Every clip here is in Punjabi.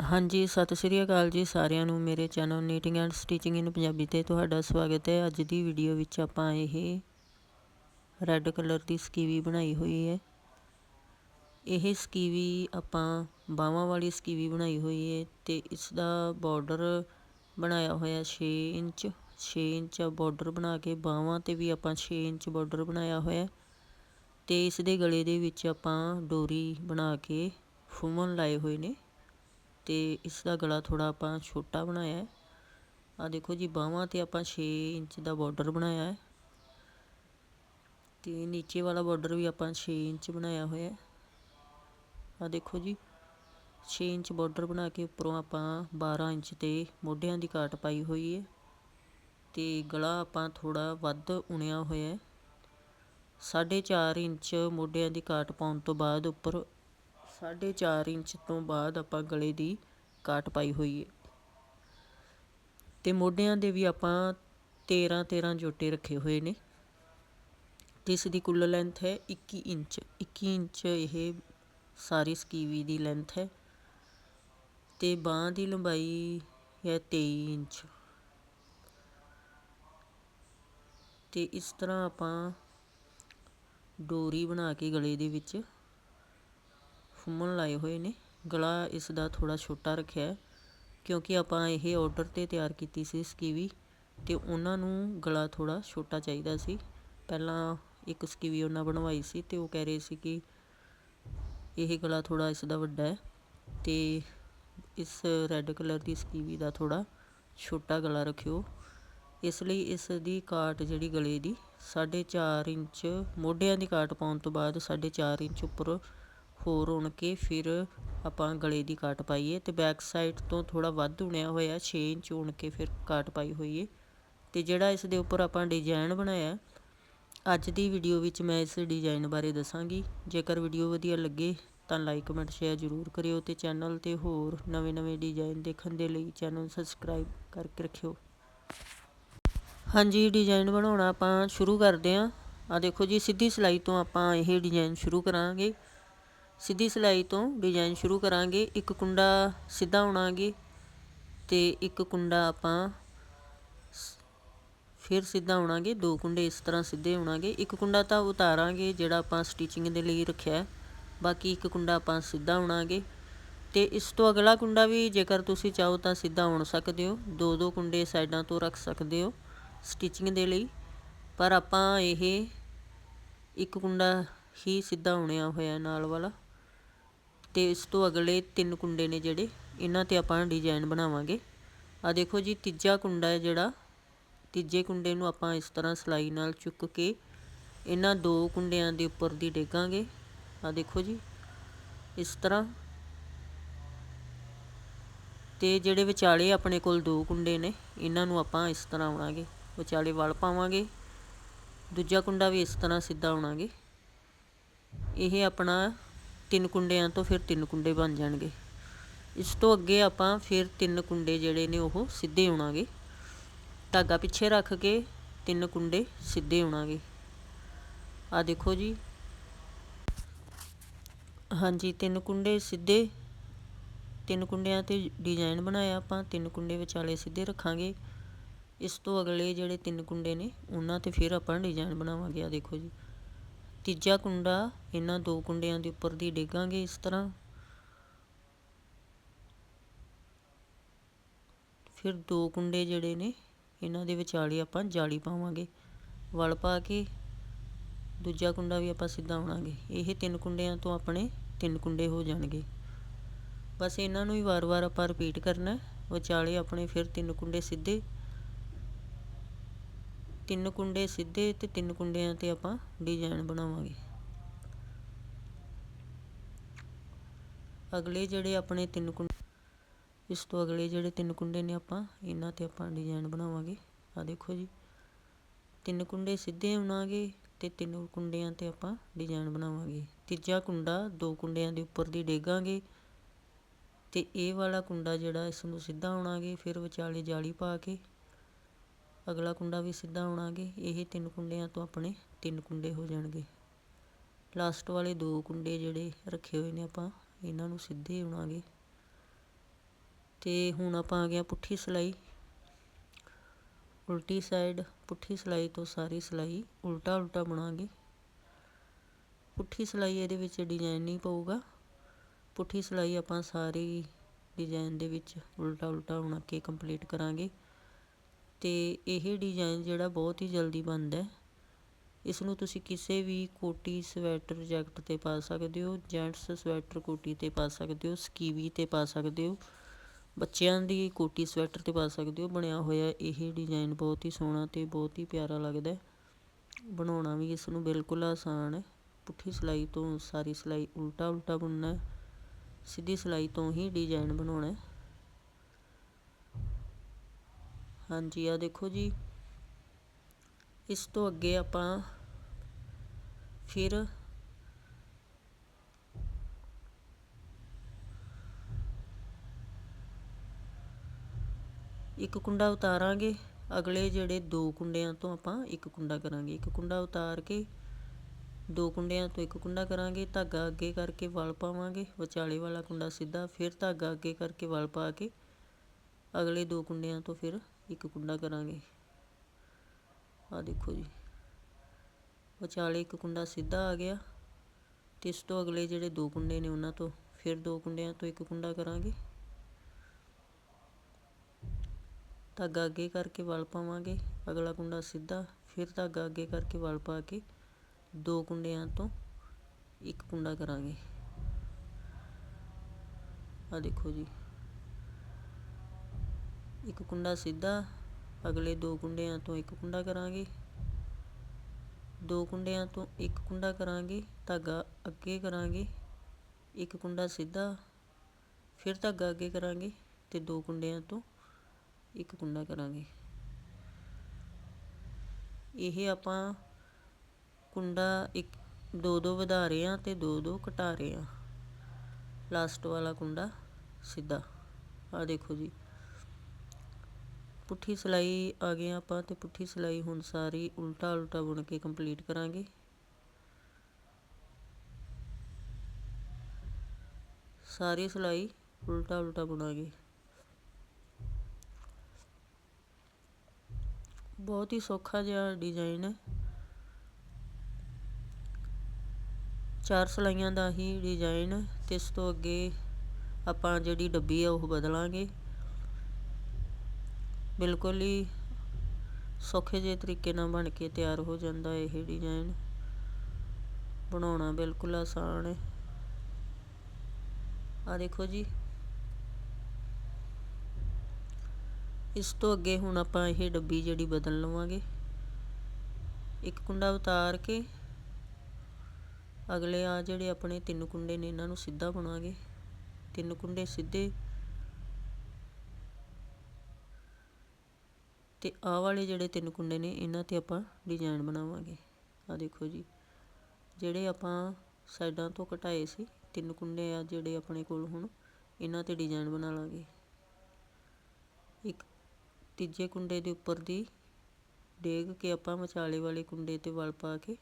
ਹਾਂਜੀ, ਸਤਿ ਸ਼੍ਰੀ ਅਕਾਲ ਜੀ ਸਾਰਿਆਂ ਨੂੰ। ਮੇਰੇ channel knitting and stitching in Punjabi ਤੇ ਤੁਹਾਡਾ ਸਵਾਗਤ ਹੈ। ਅੱਜ ਦੀ ਵੀਡੀਓ ਵਿੱਚ ਆਪਾਂ ਇਹ ਰੈੱਡ ਕਲਰ ਦੀ ਸਕੀਵੀ ਬਣਾਈ ਹੋਈ ਹੈ। ਇਹ ਸਕੀਵੀ ਆਪਾਂ ਬਾਹਾਂ ਵਾਲੀ ਸਕੀਵੀ ਬਣਾਈ ਹੋਈ ਹੈ ਤੇ ਇਸ ਦਾ ਬਾਰਡਰ ਬਣਾਇਆ ਹੋਇਆ 6 ਇੰਚ 6 ਇੰਚ ਬਾਰਡਰ ਬਣਾ ਕੇ ਬਾਹਾਂ ਤੇ ਵੀ ਆਪਾਂ 6 ਇੰਚ ਬਾਰਡਰ ਬਣਾਇਆ ਹੋਇਆ। ਤੇ ਇਸ ਦੇ ਗਲੇ ਦੇ ਵਿੱਚ ਆਪਾਂ ਡੋਰੀ ਬਣਾ ਕੇ ਫੁੰਮਨ ਲਾਏ ਹੋਏ ਨੇ। ਤੇ ਇਸ ਦਾ ਗਲਾ ਥੋੜਾ ਆਪਾਂ ਛੋਟਾ ਬਣਾਇਆ ਹੈ। ਆ ਦੇਖੋ ਜੀ, ਬਾਹਾਂ ਤੇ ਆਪਾਂ 6 ਇੰਚ ਦਾ ਬਾਰਡਰ ਬਣਾਇਆ ਹੈ। ਤੇ ਨੀਚੇ ਵਾਲਾ ਬਾਰਡਰ ਵੀ ਆਪਾਂ 6 ਇੰਚ ਬਣਾਇਆ ਹੋਇਆ ਹੈ। ਆ ਦੇਖੋ ਜੀ 6 ਇੰਚ ਬਾਰਡਰ ਬਣਾ ਕੇ ਉੱਪਰੋਂ ਆਪਾਂ 12 ਇੰਚ ਤੇ ਮੋਢਿਆਂ ਦੀ ਕਾਟ ਪਾਈ ਹੋਈ ਹੈ। ਤੇ ਗਲਾ ਆਪਾਂ ਥੋੜਾ ਵੱਧ ਉਣਿਆ ਹੋਇਆ ਹੈ। 4.5 ਇੰਚ ਮੋਢਿਆਂ ਦੀ ਕਾਟ ਪਾਉਣ ਤੋਂ ਬਾਅਦ ਉੱਪਰ 4.5 ਇੰਚ ਤੋਂ ਬਾਅਦ ਆਪਾਂ ਗਲੇ ਦੀ ਕਾਟ ਪਾਈ ਹੋਈ ਹੈ ਤੇ ਮੋਢਿਆਂ ਦੇ ਵੀ ਆਪਾਂ 13 13 ਜੋਟੇ ਰੱਖੇ ਹੋਏ ਨੇ। ਤੇ ਇਸ ਦੀ ਕੁੱਲ ਲੈਂਥ ਹੈ 21 ਇੰਚ। 21 ਇੰਚ ਇਹ ਸਾਰੀ ਸਕੀਵੀ ਦੀ ਲੈਂਥ ਹੈ। ਤੇ ਬਾਹ ਦੀ ਲੰਬਾਈ ਹੈ 23 ਇੰਚ। ਤੇ ਇਸ ਤਰ੍ਹਾਂ ਆਪਾਂ ਡੋਰੀ ਬਣਾ ਕੇ ਗਲੇ ਦੇ ਵਿੱਚ ਫੁੰਮਣ ਲਾਏ ਹੋਏ ਨੇ। ਗਲਾ ਇਸ ਦਾ ਥੋੜ੍ਹਾ ਛੋਟਾ ਰੱਖਿਆ ਹੈ, ਕਿਉਂਕਿ ਆਪਾਂ ਇਹ ਔਡਰ ਤੇ ਤਿਆਰ ਕੀਤੀ ਸੀ ਸਕੀਵੀ ਅਤੇ ਉਹਨਾਂ ਨੂੰ ਗਲਾ ਥੋੜ੍ਹਾ ਛੋਟਾ ਚਾਹੀਦਾ ਸੀ। ਪਹਿਲਾਂ ਇੱਕ ਸਕੀਵੀ ਉਹਨਾਂ ਬਣਵਾਈ ਸੀ ਅਤੇ ਉਹ ਕਹਿ ਰਹੇ ਸੀ ਕਿ ਇਹ ਗਲਾ ਥੋੜ੍ਹਾ ਇਸ ਦਾ ਵੱਡਾ ਹੈ ਅਤੇ ਇਸ ਰੈੱਡ ਕਲਰ ਦੀ ਸਕੀਵੀ ਦਾ ਥੋੜ੍ਹਾ ਛੋਟਾ ਗਲਾ ਰੱਖਿਓ। ਇਸ ਲਈ ਇਸ ਦੀ ਕਾਟ ਜਿਹੜੀ ਗਲੇ ਦੀ 4.5 ਇੰਚ ਮੋਢਿਆਂ ਦੀ ਕਾਟ ਪਾਉਣ ਤੋਂ ਬਾਅਦ 4.5 ਇੰਚ ਉੱਪਰ ਹੋਰ ਉਣ ਕੇ ਫਿਰ ਆਪਾਂ ਗਲੇ ਦੀ ਕਾਟ ਪਾਈਏ ਅਤੇ ਬੈਕ ਸਾਈਡ ਤੋਂ ਥੋੜ੍ਹਾ ਵੱਧ ਉਣਿਆ ਹੋਇਆ 6 ਇੰਚ ਉਣ ਕੇ ਫਿਰ ਕਾਟ ਪਾਈ ਹੋਈ ਹੈ ਤੇ ਜਿਹੜਾ ਇਸ ਦੇ ਉੱਪਰ ਆਪਾਂ ਡਿਜ਼ਾਈਨ ਬਣਾਇਆ, ਅੱਜ ਦੀ ਵੀਡੀਓ ਵਿੱਚ ਮੈਂ ਇਸ ਡਿਜ਼ਾਈਨ ਬਾਰੇ ਦੱਸਾਂਗੀ। ਜੇਕਰ ਵੀਡੀਓ ਵਧੀਆ ਲੱਗੇ ਤਾਂ ਲਾਈਕ ਕਮੈਂਟ ਸ਼ੇਅਰ ਜ਼ਰੂਰ ਕਰਿਓ ਤੇ ਚੈਨਲ ਤੇ ਹੋਰ ਨਵੇਂ-ਨਵੇਂ ਡਿਜ਼ਾਈਨ ਦੇਖਣ ਦੇ ਲਈ ਚੈਨਲ ਸਬਸਕ੍ਰਾਈਬ ਕਰਕੇ ਰੱਖਿਓ। ਹਾਂਜੀ ਡਿਜ਼ਾਈਨ ਬਣਾਉਣਾ ਆਪਾਂ ਸ਼ੁਰੂ ਕਰਦੇ ਆਂ। ਆ ਦੇਖੋ ਜੀ, ਸਿੱਧੀ ਸਿਲਾਈ ਤੋਂ ਆਪਾਂ ਇਹ ਡਿਜ਼ਾਈਨ ਸ਼ੁਰੂ ਕਰਾਂਗੇ। ਸਿੱਧੀ ਸਿਲਾਈ ਤੋਂ ਡਿਜ਼ਾਈਨ ਸ਼ੁਰੂ ਕਰਾਂਗੇ। ਇੱਕ ਕੁੰਡਾ ਸਿੱਧਾ ਉਣਾਂਗੇ ਤੇ ਇੱਕ ਕੁੰਡਾ ਆਪਾਂ ਫਿਰ ਸਿੱਧਾ ਉਣਾਂਗੇ ਦੋ ਕੁੰਡੇ ਇਸ ਤਰ੍ਹਾਂ ਸਿੱਧੇ ਉਣਾਂਗੇ ਇੱਕ ਕੁੰਡਾ ਤਾਂ ਉਤਾਰਾਂਗੇ, ਜਿਹੜਾ ਆਪਾਂ ਸਟਿਚਿੰਗ ਦੇ ਲਈ ਰੱਖਿਆ ਬਾਕੀ ਇੱਕ ਕੁੰਡਾ ਆਪਾਂ ਸਿੱਧਾ ਉਣਾਂਗੇ ਤੇ ਇਸ ਤੋਂ ਅਗਲਾ ਕੁੰਡਾ ਵੀ ਜੇਕਰ ਤੁਸੀਂ ਚਾਹੋ ਤਾਂ ਸਿੱਧਾ ਉਣ ਸਕਦੇ ਹੋ। ਦੋ ਦੋ ਕੁੰਡੇ ਸਾਈਡਾਂ ਤੋਂ ਰੱਖ ਸਕਦੇ ਹੋ ਸਟਿਚਿੰਗ ਦੇ ਲਈ। ਪਰ ਆਪਾਂ ਇਹ ਇੱਕ ਕੁੰਡਾ ਹੀ ਸਿੱਧਾ ਉਣਿਆ ਹੋਇਆ ਨਾਲ ਵਾਲਾ। ਤੇ ਇਸ ਤੋਂ ਅਗਲੇ ਤਿੰਨ ਕੁੰਡੇ ਨੇ ਜਿਹੜੇ, ਇਹਨਾਂ ਤੇ ਆਪਾਂ ਡਿਜ਼ਾਈਨ ਬਣਾਵਾਂਗੇ। ਆ ਦੇਖੋ ਜੀ, ਤੀਜਾ ਕੁੰਡਾ ਹੈ ਜਿਹੜਾ। ਤੀਜੇ ਕੁੰਡੇ ਨੂੰ ਆਪਾਂ ਇਸ ਤਰ੍ਹਾਂ ਸਲਾਈ ਨਾਲ ਚੁੱਕ ਕੇ ਇਹਨਾਂ ਦੋ ਕੁੰਡਿਆਂ ਦੇ ਉੱਪਰ ਦੀ ਡੇਗਾਂਗੇ ਆ ਦੇਖੋ ਜੀ, ਇਸ ਤਰ੍ਹਾਂ। ਤੇ ਜਿਹੜੇ ਵਿਚਾਲੇ ਆਪਣੇ ਕੋਲ ਦੋ ਕੁੰਡੇ ਨੇ, ਇਹਨਾਂ ਨੂੰ ਆਪਾਂ ਇਸ ਤਰ੍ਹਾਂ ਆਉਣਾਗੇ। ਵਿਚਾਲੇ ਵਲ ਪਾਵਾਂਗੇ। ਦੂਜਾ ਕੁੰਡਾ ਵੀ ਇਸ ਤਰ੍ਹਾਂ ਸਿੱਧਾ ਆਉਣਾਗੇ। ਇਹ ਆਪਣਾ ਤਿੰਨ ਕੁੰਡਿਆਂ ਤੋਂ ਫਿਰ ਤਿੰਨ ਕੁੰਡੇ ਬਣ ਜਾਣਗੇ। ਇਸ ਤੋਂ ਅੱਗੇ ਆਪਾਂ ਫਿਰ ਤਿੰਨ ਕੁੰਡੇ ਜਿਹੜੇ ਨੇ ਉਹ ਸਿੱਧੇ ਆਉਣਾਗੇ ਧਾਗਾ ਪਿੱਛੇ ਰੱਖ ਕੇ ਤਿੰਨ ਕੁੰਡੇ ਸਿੱਧੇ ਆਉਣਾਗੇ ਆ ਦੇਖੋ ਜੀ। ਹਾਂਜੀ, ਤਿੰਨ ਕੁੰਡੇ ਸਿੱਧੇ। ਤਿੰਨ ਕੁੰਡਿਆਂ ਤੇ ਡਿਜ਼ਾਈਨ ਬਣਾਇਆ ਆਪਾਂ। ਤਿੰਨ ਕੁੰਡੇ ਵਿਚਾਲੇ ਸਿੱਧੇ ਰੱਖਾਂਗੇ। ਇਸ ਤੋਂ ਅਗਲੇ ਜਿਹੜੇ ਤਿੰਨ ਕੁੰਡੇ ਨੇ, ਉਹਨਾਂ ਤੇ ਫਿਰ ਆਪਾਂ ਡਿਜ਼ਾਈਨ ਬਣਾਵਾਂਗੇ। ਆ ਦੇਖੋ ਜੀ। ਤੀਜਾ ਕੁੰਡਾ, ਇਹਨਾਂ ਦੋ ਕੁੰਡਿਆਂ ਦੇ ਉੱਪਰ ਦੀ ਡੇਗਾਂਗੇ ਇਸ ਤਰ੍ਹਾਂ। ਫਿਰ ਦੋ ਕੁੰਡੇ ਜਿਹੜੇ ਨੇ, ਇਹਨਾਂ ਦੇ ਵਿਚਾਲੇ ਆਪਾਂ ਜਾਲੀ ਪਾਵਾਂਗੇ, ਵਲ ਪਾ ਕੇ। ਦੂਜਾ ਕੁੰਡਾ ਵੀ ਆਪਾਂ ਸਿੱਧਾ ਆਉਣਾਗੇ। ਇਹ ਤਿੰਨ ਕੁੰਡਿਆਂ ਤੋਂ ਆਪਣੇ ਤਿੰਨ ਕੁੰਡੇ ਹੋ ਜਾਣਗੇ। ਬਸ ਇਹਨਾਂ ਨੂੰ ਹੀ ਵਾਰ-ਵਾਰ ਆਪਾਂ ਰਿਪੀਟ ਕਰਨਾ ਵਿਚਾਲੇ ਆਪਣੇ ਫਿਰ ਤਿੰਨ ਕੁੰਡੇ ਸਿੱਧੇ ਤਿੰਨ ਕੁੰਡੇ ਸਿੱਧੇ ਤੇ ਤਿੰਨ ਕੁੰਡਿਆਂ ਤੇ ਆਪਾਂ ਡਿਜ਼ਾਈਨ ਬਣਾਵਾਂਗੇ। ਅਗਲੇ ਜਿਹੜੇ ਆਪਣੇ ਤਿੰਨ ਕੁੰਡੇ, ਇਸ ਤੋਂ ਅਗਲੇ ਜਿਹੜੇ ਤਿੰਨ ਕੁੰਡੇ ਨੇ ਆਪਾਂ, ਇਹਨਾਂ ਤੇ ਆਪਾਂ ਡਿਜ਼ਾਈਨ ਬਣਾਵਾਂਗੇ। ਆ ਦੇਖੋ ਜੀ, ਤਿੰਨ ਕੁੰਡੇ ਸਿੱਧੇ ਆਉਣਾਗੇ ਤੇ ਤਿੰਨ ਕੁੰਡਿਆਂ ਤੇ ਆਪਾਂ ਡਿਜ਼ਾਈਨ ਬਣਾਵਾਂਗੇ। ਤੀਜਾ ਕੁੰਡਾ ਦੋ ਕੁੰਡਿਆਂ ਦੇ ਉੱਪਰ ਦੀ ਡੇਗਾਂਗੇ ਤੇ ਇਹ ਵਾਲਾ ਕੁੰਡਾ ਜਿਹੜਾ ਇਸ ਨੂੰ ਸਿੱਧਾ ਆਉਣਾਗੇ ਫਿਰ ਵਿਚਾਲੇ ਜਾਲੀ ਪਾ ਕੇ ਅਗਲਾ ਕੁੰਡਾ ਵੀ ਸਿੱਧਾ ਆਉਣਾਗੇ, ਇਹ ਤਿੰਨ ਕੁੰਡਿਆਂ ਤੋਂ ਆਪਣੇ ਤਿੰਨ ਕੁੰਡੇ ਹੋ ਜਾਣਗੇ। ਲਾਸਟ ਵਾਲੇ ਦੋ ਕੁੰਡੇ ਜਿਹੜੇ ਰੱਖੇ ਹੋਏ ਨੇ ਆਪਾਂ, ਇਹਨਾਂ ਨੂੰ ਸਿੱਧੇ ਆਉਣਾਗੇ। ਤੇ ਹੁਣ ਆਪਾਂ ਆ ਗਿਆ ਪੁੱਠੀ ਸਿਲਾਈ। ਉਲਟੀ ਸਾਈਡ ਪੁੱਠੀ ਸਿਲਾਈ ਤੋਂ ਸਾਰੀ ਸਿਲਾਈ ਉਲਟਾ ਉਲਟਾ ਬਣਾਂਗੇ। ਪੁੱਠੀ ਸਿਲਾਈ ਇਹਦੇ ਵਿੱਚ ਡਿਜ਼ਾਈਨ ਨਹੀਂ ਪਊਗਾ। ਪੁੱਠੀ ਸਿਲਾਈ ਆਪਾਂ ਸਾਰੀ ਡਿਜ਼ਾਈਨ ਦੇ ਵਿੱਚ ਉਲਟਾ ਉਲਟਾ ਬਣਾ ਕੇ ਕੰਪਲੀਟ ਕਰਾਂਗੇ। ਅਤੇ ਇਹ ਡਿਜ਼ਾਇਨ ਜਿਹੜਾ ਬਹੁਤ ਹੀ ਜਲਦੀ ਬਣਦਾ ਇਸ ਨੂੰ ਤੁਸੀਂ ਕਿਸੇ ਵੀ ਕੋਟੀ, ਸਵੈਟਰ, ਜੈਕਟ ਤੇ ਪਾ ਸਕਦੇ ਹੋ, ਜੈਂਟਸ ਸਵੈਟਰ ਕੋਟੀ ਤੇ ਪਾ ਸਕਦੇ ਹੋ, ਸਕੀਵੀ ਤੇ ਪਾ ਸਕਦੇ ਹੋ, ਬੱਚਿਆਂ ਦੀ ਕੋਟੀ, ਸਵੈਟਰ ਤੇ ਪਾ ਸਕਦੇ ਹੋ, ਬਣਿਆ ਹੋਇਆ ਇਹ ਡਿਜ਼ਾਈਨ ਬਹੁਤ ਹੀ ਸੋਹਣਾ ਅਤੇ ਬਹੁਤ ਹੀ ਪਿਆਰਾ ਲੱਗਦਾ ਬਣਾਉਣਾ ਵੀ ਇਸ ਨੂੰ ਬਿਲਕੁਲ ਆਸਾਨ ਹੈ। ਪੁੱਠੀ ਸਿਲਾਈ ਤੋਂ ਸਾਰੀ ਸਿਲਾਈ ਉਲਟਾ ਉਲਟਾ ਬੁਣਨਾ ਸਿੱਧੀ ਸਿਲਾਈ ਤੋਂ ਹੀ ਡਿਜ਼ਾਈਨ ਬਣਾਉਣਾ ਹਾਂਜੀ ਆ ਦੇਖੋ ਜੀ। ਇਸ ਤੋਂ ਅੱਗੇ ਆਪਾਂ ਫਿਰ ਇੱਕ ਕੁੰਡਾ ਉਤਾਰਾਂਗੇ। ਅਗਲੇ ਜਿਹੜੇ ਦੋ ਕੁੰਡਿਆਂ ਤੋਂ ਆਪਾਂ ਇੱਕ ਕੁੰਡਾ ਕਰਾਂਗੇ। ਇੱਕ ਕੁੰਡਾ ਉਤਾਰ ਕੇ ਦੋ ਕੁੰਡਿਆਂ ਤੋਂ ਇੱਕ ਕੁੰਡਾ ਕਰਾਂਗੇ। ਧਾਗਾ ਅੱਗੇ ਕਰਕੇ ਵਲ ਪਾਵਾਂਗੇ। ਵਿਚਾਲੇ ਵਾਲਾ ਕੁੰਡਾ ਸਿੱਧਾ ਫਿਰ ਧਾਗਾ ਅੱਗੇ ਕਰਕੇ ਵਲ ਪਾ ਕੇ ਅਗਲੇ ਦੋ ਕੁੰਡਿਆਂ ਤੋਂ ਫਿਰ ਇੱਕ ਕੁੰਡਾ ਕਰਾਂਗੇ। ਆ ਦੇਖੋ ਜੀ। ਵਿਚਾਲੇ ਇੱਕ ਕੁੰਡਾ ਸਿੱਧਾ ਆ ਗਿਆ ਤੇ ਇਸ ਤੋਂ ਅਗਲੇ ਜਿਹੜੇ ਦੋ ਕੁੰਡੇ ਨੇ ਉਹਨਾਂ ਤੋਂ ਫਿਰ ਦੋ ਕੁੰਡਿਆਂ ਤੋਂ ਇੱਕ ਕੁੰਡਾ ਕਰਾਂਗੇ। ਧਾਗਾ ਅੱਗੇ ਕਰਕੇ ਵਲ ਪਾਵਾਂਗੇ। ਅਗਲਾ ਕੁੰਡਾ ਸਿੱਧਾ, ਫਿਰ ਧਾਗਾ ਅੱਗੇ ਕਰਕੇ ਵਲ ਪਾ ਕੇ ਦੋ ਕੁੰਡਿਆਂ ਤੋਂ ਇੱਕ ਕੁੰਡਾ ਕਰਾਂਗੇ। ਆ ਦੇਖੋ ਜੀ। ਇੱਕ ਕੁੰਡਾ ਸਿੱਧਾ, ਅਗਲੇ ਦੋ ਕੁੰਡਿਆਂ ਤੋਂ ਇੱਕ ਕੁੰਡਾ ਕਰਾਂਗੇ। ਦੋ ਕੁੰਡਿਆਂ ਤੋਂ ਇੱਕ ਕੁੰਡਾ ਕਰਾਂਗੇ, ਧਾਗਾ ਅੱਗੇ ਕਰਾਂਗੇ। ਇੱਕ ਕੁੰਡਾ ਸਿੱਧਾ, ਫਿਰ ਧਾਗਾ ਅੱਗੇ ਕਰਾਂਗੇ ਤੇ ਦੋ ਕੁੰਡਿਆਂ ਤੋਂ ਇੱਕ ਕੁੰਡਾ ਕਰਾਂਗੇ। ਇਹ ਆਪਾਂ ਕੁੰਡਾ ਇੱਕ, ਦੋ ਦੋ ਵਧਾ ਰਹੇ ਆ ਤੇ ਦੋ ਦੋ ਘਟਾ ਰਹੇ ਆ ਲਾਸਟ ਵਾਲਾ ਕੁੰਡਾ ਸਿੱਧਾ। ਆ ਦੇਖੋ ਜੀ। ਪੁੱਠੀ ਸਿਲਾਈ ਆ ਗਏ ਆਪਾਂ ਤੇ ਪੁੱਠੀ ਸਿਲਾਈ ਹੁਣ ਸਾਰੀ ਉਲਟਾ ਉਲਟਾ ਬੁਣ ਕੇ ਕੰਪਲੀਟ ਕਰਾਂਗੇ। ਸਾਰੀ ਸਿਲਾਈ ਉਲਟਾ ਉਲਟਾ ਬੁਣਾਂਗੇ। ਬਹੁਤ ਹੀ ਸੌਖਾ ਜਿਹਾ ਡਿਜ਼ਾਈਨ ਹੈ। ਚਾਰ ਸਲਾਈਆਂ ਦਾ ਹੀ ਡਿਜ਼ਾਈਨ ਤੇ ਇਸ ਤੋਂ ਅੱਗੇ ਆਪਾਂ ਜਿਹੜੀ ਡੱਬੀ ਆ ਉਹ ਬਦਲਾਂਗੇ। ਬਿਲਕੁਲ ਹੀ ਸੌਖੇ ਜਿਹੇ ਤਰੀਕੇ ਨਾਲ ਬਣ ਕੇ ਤਿਆਰ ਹੋ ਜਾਂਦਾ ਇਹ ਡਿਜ਼ਾਈਨ ਬਣਾਉਣਾ ਬਿਲਕੁਲ ਆਸਾਨ ਹੈ। ਆ ਦੇਖੋ ਜੀ। ਇਸ ਤੋਂ ਅੱਗੇ ਹੁਣ ਆਪਾਂ ਇਹ ਡੱਬੀ ਜਿਹੜੀ ਬਦਲ ਲਵਾਂਗੇ। ਇੱਕ ਕੁੰਡਾ ਉਤਾਰ ਕੇ ਅਗਲੇ ਆ ਜਿਹੜੇ ਆਪਣੇ ਤਿੰਨ ਕੁੰਡੇ ਨੇ, ਇਹਨਾਂ ਨੂੰ ਸਿੱਧਾ ਬਣਾਵਾਂਗੇ। ਤਿੰਨ ਕੁੰਡੇ ਸਿੱਧੇ ਤੇ ਆਹ ਵਾਲੇ ਜਿਹੜੇ ਤਿੰਨ ਕੁੰਡੇ ਨੇ, ਇਹਨਾਂ ਤੇ ਆਪਾਂ ਡਿਜ਼ਾਈਨ ਬਣਾਵਾਂਗੇ। ਆ ਦੇਖੋ ਜੀ, ਜਿਹੜੇ ਆਪਾਂ ਸਾਈਡਾਂ ਤੋਂ ਘਟਾਏ ਸੀ, ਤਿੰਨ ਕੁੰਡੇ ਆ ਜਿਹੜੇ ਆਪਣੇ ਕੋਲ ਹੁਣ, ਇਹਨਾਂ ਤੇ ਡਿਜ਼ਾਈਨ ਬਣਾ ਲਾਂਗੇ। ਇੱਕ ਤੀਜੇ ਕੁੰਡੇ ਦੇ ਉੱਪਰ ਦੀ ਡੇਗ ਕੇ ਆਪਾਂ ਵਿਚਾਲੇ ਵਾਲੇ ਕੁੰਡੇ ਤੇ ਵਲ ਪਾ ਕੇ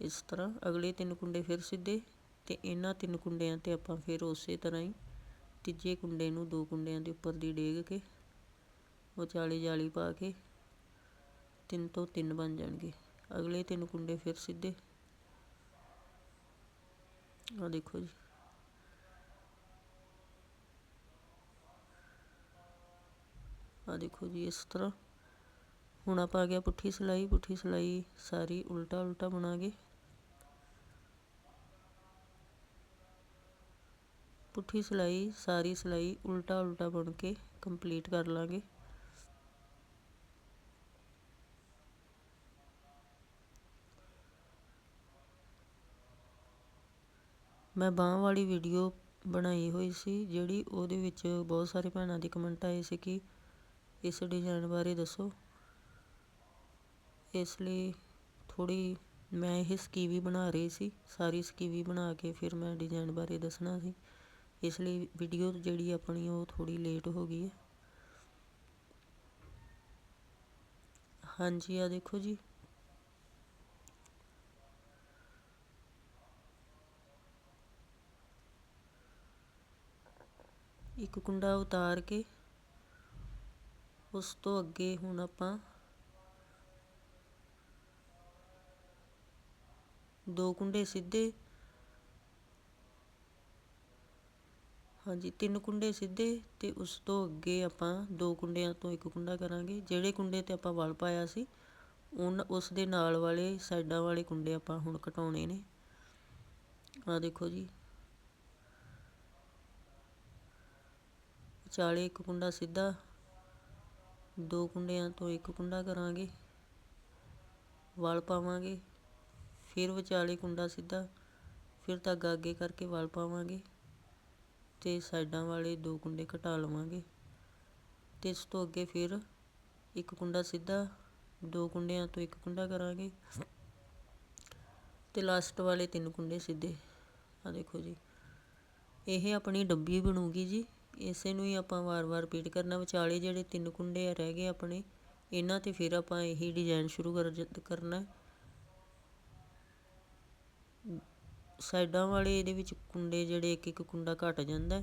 ਇਸ ਤਰ੍ਹਾਂ ਅਗਲੇ ਤਿੰਨ ਕੁੰਡੇ ਫਿਰ ਸਿੱਧੇ ਤੇ ਇਹਨਾਂ ਤਿੰਨ ਕੁੰਡਿਆਂ ਤੇ ਆਪਾਂ ਫਿਰ ਉਸੇ ਤਰ੍ਹਾਂ ਹੀ ਤੀਜੇ ਕੁੰਡੇ ਨੂੰ ਦੋ ਕੁੰਡਿਆਂ ਦੇ ਉੱਪਰ ਦੀ ਡੇਗ ਕੇ ਵਿਚਾਲੇ ਜਾਲੀ ਪਾ ਕੇ ਤਿੰਨ ਤੋਂ ਤਿੰਨ ਬਣ ਜਾਣਗੇ ਅਗਲੇ ਤਿੰਨ ਕੁੰਡੇ ਫਿਰ ਸਿੱਧੇ ਆ ਦੇਖੋ ਜੀ ਆ ਦੇਖੋ ਜੀ ਇਸ ਤਰ੍ਹਾਂ ਹੁਣ ਆਪਾਂ ਆ ਗਿਆ ਪੁੱਠੀ ਸਿਲਾਈ ਪੁੱਠੀ ਸਿਲਾਈ ਸਾਰੀ ਉਲਟਾ ਉਲਟਾ ਬਣਾਗੇ ਪੁੱਠੀ ਸਿਲਾਈ ਸਾਰੀ ਸਿਲਾਈ ਉਲਟਾ ਉਲਟਾ ਬੁਣ ਕੇ ਕੰਪਲੀਟ ਕਰ ਲਾਂਗੇ ਮੈਂ ਬਾਂਹ ਵਾਲੀ ਵੀਡੀਓ ਬਣਾਈ ਹੋਈ ਸੀ, ਜਿਹੜੀ ਉਹਦੇ ਵਿੱਚ ਬਹੁਤ ਸਾਰੇ ਭੈਣਾਂ ਦੇ ਕਮੈਂਟ ਆਏ ਸੀ ਕਿ ਇਸ ਡਿਜ਼ਾਈਨ ਬਾਰੇ ਦੱਸੋ। ਇਸ ਲਈ ਥੋੜੀ ਮੈਂ ਇਹ ਸਕੀਵੀ ਬਣਾ ਰਹੀ ਸੀ, ਸਾਰੀ ਸਕੀਵੀ ਬਣਾ ਕੇ ਫਿਰ ਮੈਂ ਡਿਜ਼ਾਈਨ ਬਾਰੇ ਦੱਸਣਾ ਸੀ। ਇਸ ਲਈ ਵੀਡੀਓ ਜਿਹੜੀ ਆਪਣੀ ਉਹ ਥੋੜੀ ਲੇਟ ਹੋ ਗਈ ਹੈ। ਹਾਂਜੀ ਆ ਦੇਖੋ ਜੀ। ਇੱਕ ਕੁੰਡਾ ਉਤਾਰ ਕੇ ਉਸ ਤੋਂ ਅੱਗੇ ਹੁਣ ਆਪਾਂ ਦੋ ਕੁੰਡੇ ਸਿੱਧੇ ਹਾਂਜੀ, ਤਿੰਨ ਕੁੰਡੇ ਸਿੱਧੇ ਤੇ ਉਸ ਤੋਂ ਅੱਗੇ ਆਪਾਂ ਦੋ ਕੁੰਡਿਆਂ ਤੋਂ ਇੱਕ ਕੁੰਡਾ ਕਰਾਂਗੇ। ਜਿਹੜੇ ਕੁੰਡੇ ਤੇ ਆਪਾਂ ਵਲ ਪਾਇਆ ਸੀ, ਉਨ, ਉਸ ਦੇ ਨਾਲ ਵਾਲੇ ਸਾਈਡਾਂ ਵਾਲੇ ਕੁੰਡੇ ਆਪਾਂ ਹੁਣ ਘਟਾਉਣੇ ਨੇ। ਆ ਦੇਖੋ ਜੀ। ਵਿਚਾਲੇ ਇੱਕ ਕੁੰਡਾ ਸਿੱਧਾ, ਦੋ ਕੁੰਡਿਆਂ ਤੋਂ ਇੱਕ ਕੁੰਡਾ ਕਰਾਂਗੇ। ਵਲ ਪਾਵਾਂਗੇ, ਫਿਰ ਵਿਚਾਲੇ ਕੁੰਡਾ ਸਿੱਧਾ, ਫਿਰ ਧਾਗਾ ਅੱਗੇ ਕਰਕੇ ਵਲ ਪਾਵਾਂਗੇ ਤੇ ਸਾਈਡਾਂ ਵਾਲੇ ਦੋ ਕੁੰਡੇ ਘਟਾ ਲਵਾਂਗੇ। ਤੇ ਇਸ ਤੋਂ ਅੱਗੇ ਫਿਰ ਇੱਕ ਕੁੰਡਾ ਸਿੱਧਾ, ਦੋ ਕੁੰਡਿਆਂ ਤੋਂ ਇੱਕ ਕੁੰਡਾ ਕਰਾਂਗੇ। ਤੇ ਲਾਸਟ ਵਾਲੇ ਤਿੰਨ ਕੁੰਡੇ ਸਿੱਧੇ। ਆ ਦੇਖੋ ਜੀ, ਇਹ ਆਪਣੀ ਡੱਬੀ ਬਣੂਗੀ ਜੀ। ਇਸੇ ਨੂੰ ਹੀ ਆਪਾਂ ਵਾਰ-ਵਾਰ ਰਿਪੀਟ ਕਰਨਾ। ਵਿਚਾਲੇ ਜਿਹੜੇ ਤਿੰਨ ਕੁੰਡੇ ਆ ਰਹਿ ਗਏ ਆਪਣੇ, ਇਹਨਾਂ ਤੇ ਫਿਰ ਆਪਾਂ ਇਹੀ ਡਿਜ਼ਾਈਨ ਸ਼ੁਰੂ ਕਰ ਕਰਨਾ। ਸਾਈਡਾਂ ਵਾਲੇ ਇਹਦੇ ਵਿੱਚ ਕੁੰਡੇ ਜਿਹੜੇ ਇੱਕ ਇੱਕ ਕੁੰਡਾ ਘਟ ਜਾਂਦਾ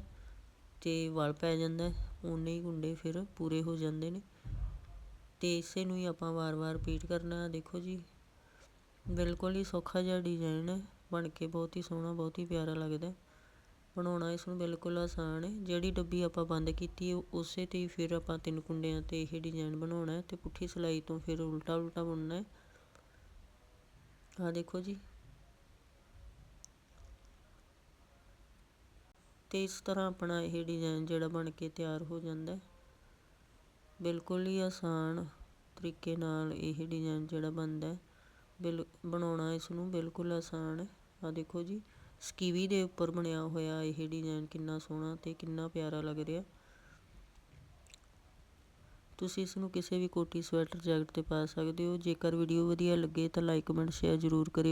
ਤੇ ਵਲ ਪੈ ਜਾਂਦਾ ਉਨੇ ਹੀ ਕੁੰਡੇ ਫਿਰ ਪੂਰੇ ਹੋ ਜਾਂਦੇ ਨੇ। ਤੇ ਇਸੇ ਨੂੰ ਹੀ ਆਪਾਂ ਵਾਰ-ਵਾਰ ਰਿਪੀਟ ਕਰਨਾ। ਦੇਖੋ ਜੀ, ਬਿਲਕੁਲ ਹੀ ਸੌਖਾ ਜਿਹਾ ਡਿਜ਼ਾਈਨ ਹੈ। ਬਣ ਕੇ ਬਹੁਤ ਹੀ ਸੋਹਣਾ, ਬਹੁਤ ਹੀ ਪਿਆਰਾ ਲੱਗਦਾ। ਬਣਾਉਣਾ ਇਸ ਨੂੰ ਬਿਲਕੁਲ ਆਸਾਨ ਹੈ। ਜਿਹੜੀ ਡੱਬੀ ਆਪਾਂ ਬੰਦ ਕੀਤੀ ਹੈ, ਉਸੇ ਤੇ ਹੀ ਫਿਰ ਆਪਾਂ ਤਿੰਨ ਕੁੰਡਿਆਂ ਤੇ ਇਹ ਡਿਜ਼ਾਈਨ ਬਣਾਉਣਾ ਅਤੇ ਪੁੱਠੀ ਸਿਲਾਈ ਤੋਂ ਫਿਰ ਉਲਟਾ ਉਲਟਾ ਬੁਣਨਾ ਹੈ। ਆ ਦੇਖੋ ਜੀ। ਤੇ ਇਸ ਤਰ੍ਹਾਂ ਆਪਣਾ ਇਹ ਡਿਜ਼ਾਈਨ ਜਿਹੜਾ ਬਣ ਕੇ ਤਿਆਰ ਹੋ ਜਾਂਦਾ ਬਿਲਕੁਲ ਹੀ ਆਸਾਨ ਤਰੀਕੇ ਨਾਲ ਇਹ ਡਿਜ਼ਾਈਨ ਜਿਹੜਾ ਬਣਦਾ ਬਿਲ ਬਣਾਉਣਾ ਇਸ ਨੂੰ ਬਿਲਕੁਲ ਆਸਾਨ ਹੈ। ਆਹ ਦੇਖੋ ਜੀ। ਸਕੀਵੀ ਦੇ ਉੱਪਰ ਬਣਿਆ ਹੋਇਆ ਇਹ ਡਿਜ਼ਾਈਨ ਕਿੰਨਾ ਸੋਹਣਾ ਤੇ ਕਿੰਨਾ ਪਿਆਰਾ ਲੱਗ ਰਿਹਾ। ਤੁਸੀਂ ਇਸ ਨੂੰ ਕਿਸੇ ਵੀ ਕੋਟੀ ਸਵੈਟਰ ਜੈਕਟ ਤੇ ਪਾ ਸਕਦੇ ਹੋ। ਜੇਕਰ ਵੀਡੀਓ ਵਧੀਆ ਲੱਗੇ ਤਾਂ ਲਾਈਕ ਕਮੈਂਟ ਸ਼ੇਅਰ ਜ਼ਰੂਰ ਕਰਿਓ।